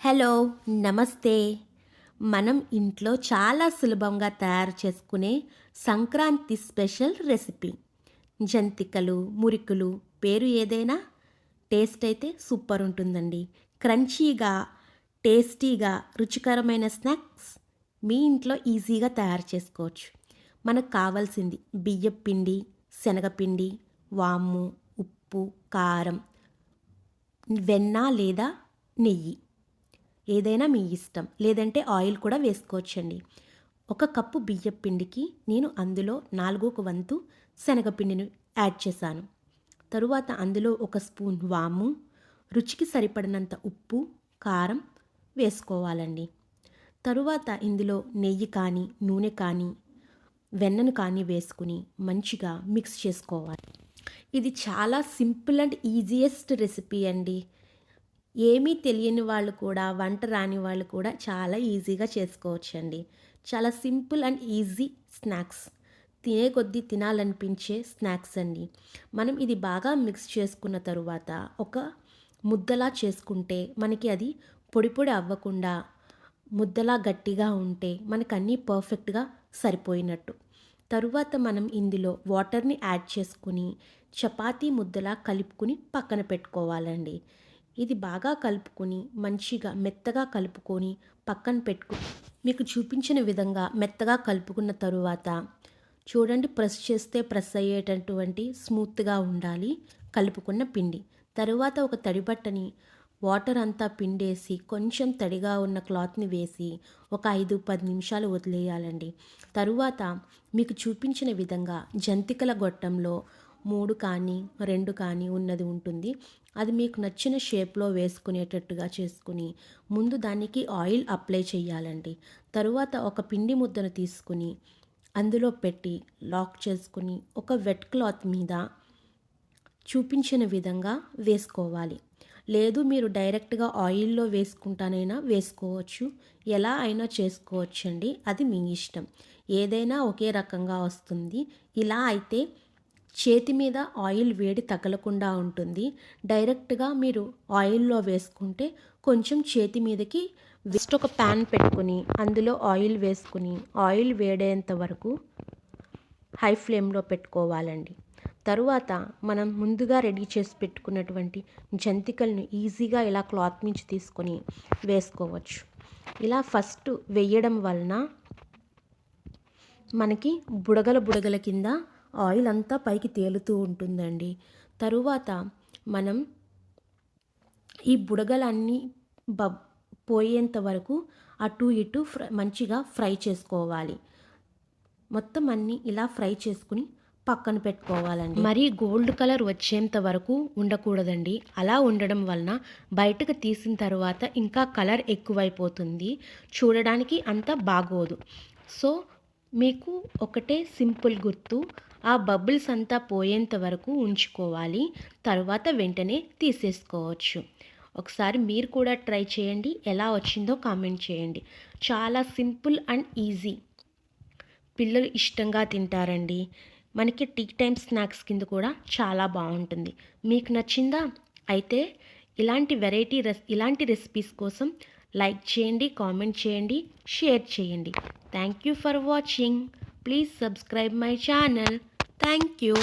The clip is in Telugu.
హలో నమస్తే. మనం ఇంట్లో చాలా సులభంగా తయారు చేసుకునే సంక్రాంతి స్పెషల్ రెసిపీ. జంతికలు మురికులు పేరు ఏదైనా టేస్ట్ అయితే సూపర్ ఉంటుందండి. క్రంచీగా టేస్టీగా రుచికరమైన స్నాక్స్ మీ ఇంట్లో ఈజీగా తయారు చేసుకోవచ్చు. మనకు కావాల్సింది బియ్యం పిండి శనగపిండి వాము ఉప్పు కారం వెన్న లేదా నెయ్యి. ఏదైనా మీ ఇష్టం. లేదంటే ఆయిల్ కూడా వేసుకోవచ్చండి. ఒక కప్పు బియ్యం పిండికి నేను అందులో నాలుగోక వంతు శనగపిండిని యాడ్ చేశాను. తరువాత అందులో ఒక స్పూన్ వాము రుచికి సరిపడినంత ఉప్పు కారం వేసుకోవాలండి. తరువాత ఇందులో నెయ్యి కానీ నూనె కానీ వెన్నను కానీ వేసుకుని మంచిగా మిక్స్ చేసుకోవాలి. ఇది చాలా సింపుల్ అండ్ ఈజియెస్ట్ రెసిపీ అండి. ఏమీ తెలియని వాళ్ళు కూడా వంట రాని వాళ్ళు కూడా చాలా ఈజీగా చేసుకోవచ్చండి. చాలా సింపుల్ అండ్ ఈజీ స్నాక్స్. తినే కొద్దీ తినాలనిపించే స్నాక్స్ అండి. మనం ఇది బాగా మిక్స్ చేసుకున్న తరువాత ఒక ముద్దలా చేసుకుంటే మనకి అది పొడి పొడి అవ్వకుండా ముద్దలా గట్టిగా ఉంటే మనకు అన్నీ పర్ఫెక్ట్గా సరిపోయినట్టు. తరువాత మనం ఇందులో వాటర్ని యాడ్ చేసుకుని చపాతీ ముద్దలా కలుపుకుని పక్కన పెట్టుకోవాలండి. ఇది బాగా కలుపుకొని మంచిగా మెత్తగా కలుపుకొని పక్కన పెట్టుకు. మీకు చూపించిన విధంగా మెత్తగా కలుపుకున్న తరువాత చూడండి ప్రెస్ చేస్తే ప్రెస్ అయ్యేటటువంటి స్మూత్గా ఉండాలి కలుపుకున్న పిండి. తరువాత ఒక తడిబట్టని వాటర్ అంతా పిండేసి కొంచెం తడిగా ఉన్న క్లాత్ని వేసి ఒక ఐదు పది నిమిషాలు వదిలేయాలండి. తరువాత మీకు చూపించిన విధంగా జంతికల గొట్టంలో మూడు కానీ రెండు కానీ ఉన్నది ఉంటుంది. అది మీకు నచ్చిన షేప్లో వేసుకునేటట్టుగా చేసుకుని ముందు దానికి ఆయిల్ అప్లై చేయాలండి. తరువాత ఒక పిండి ముద్దను తీసుకుని అందులో పెట్టి లాక్ చేసుకుని ఒక వెట్ క్లాత్ మీద చూపించిన విధంగా వేసుకోవాలి. లేదు మీరు డైరెక్ట్గా ఆయిల్లో వేసుకుంటానైనా వేసుకోవచ్చు. ఎలా అయినా చేసుకోవచ్చండి. అది మీ ఇష్టం. ఏదైనా ఒకే రకంగా వస్తుంది. ఇలా అయితే చేతి మీద ఆయిల్ వేడి తగలకుండా ఉంటుంది. డైరెక్ట్గా మీరు ఆయిల్లో వేసుకుంటే కొంచెం చేతి మీదకి జస్ట్ ఒక ప్యాన్ పెట్టుకుని అందులో ఆయిల్ వేసుకుని ఆయిల్ వేడేంత వరకు హై ఫ్లేమ్లో పెట్టుకోవాలండి. తరువాత మనం ముందుగా రెడీ చేసి పెట్టుకున్నటువంటి జంతికలను ఈజీగా ఇలా క్లాత్ నుంచి తీసుకొని వేసుకోవచ్చు. ఇలా ఫస్ట్ వేయడం వలన మనకి బుడగల బుడగల కింద ఆయిల్ అంతా పైకి తేలుతూ ఉంటుందండి. తరువాత మనం ఈ బుడగలన్నీ బ పోయేంత వరకు అటు ఇటు ఫ్రై మంచిగా ఫ్రై చేసుకోవాలి. మొత్తం అన్నీ ఇలా ఫ్రై చేసుకుని పక్కన పెట్టుకోవాలండి. మరి గోల్డ్ కలర్ వచ్చేంత వరకు ఉండకూడదండి. అలా ఉండడం వలన బయటకు తీసిన తర్వాత ఇంకా కలర్ ఎక్కువైపోతుంది. చూడడానికి అంత బాగోదు. సో మీకు ఒకటే సింపుల్ గుర్తు ఆ బబుల్స్ అంతా పోయేంత వరకు ఉంచుకోవాలి. తర్వాత వెంటనే తీసేసుకోవచ్చు. ఒకసారి మీరు కూడా ట్రై చేయండి. ఎలా వచ్చిందో కామెంట్ చేయండి. చాలా సింపుల్ అండ్ ఈజీ. పిల్లలు ఇష్టంగా తింటారండి. మనకి టీ టైం స్నాక్స్ కింద కూడా చాలా బాగుంటుంది. మీకు నచ్చిందా? అయితే ఇలాంటి వెరైటీ రెస్ ఇలాంటి రెసిపీస్ కోసం లైక్ చేయండి కామెంట్ చేయండి షేర్ చేయండి. Thank you for watching please subscribe my channel thank you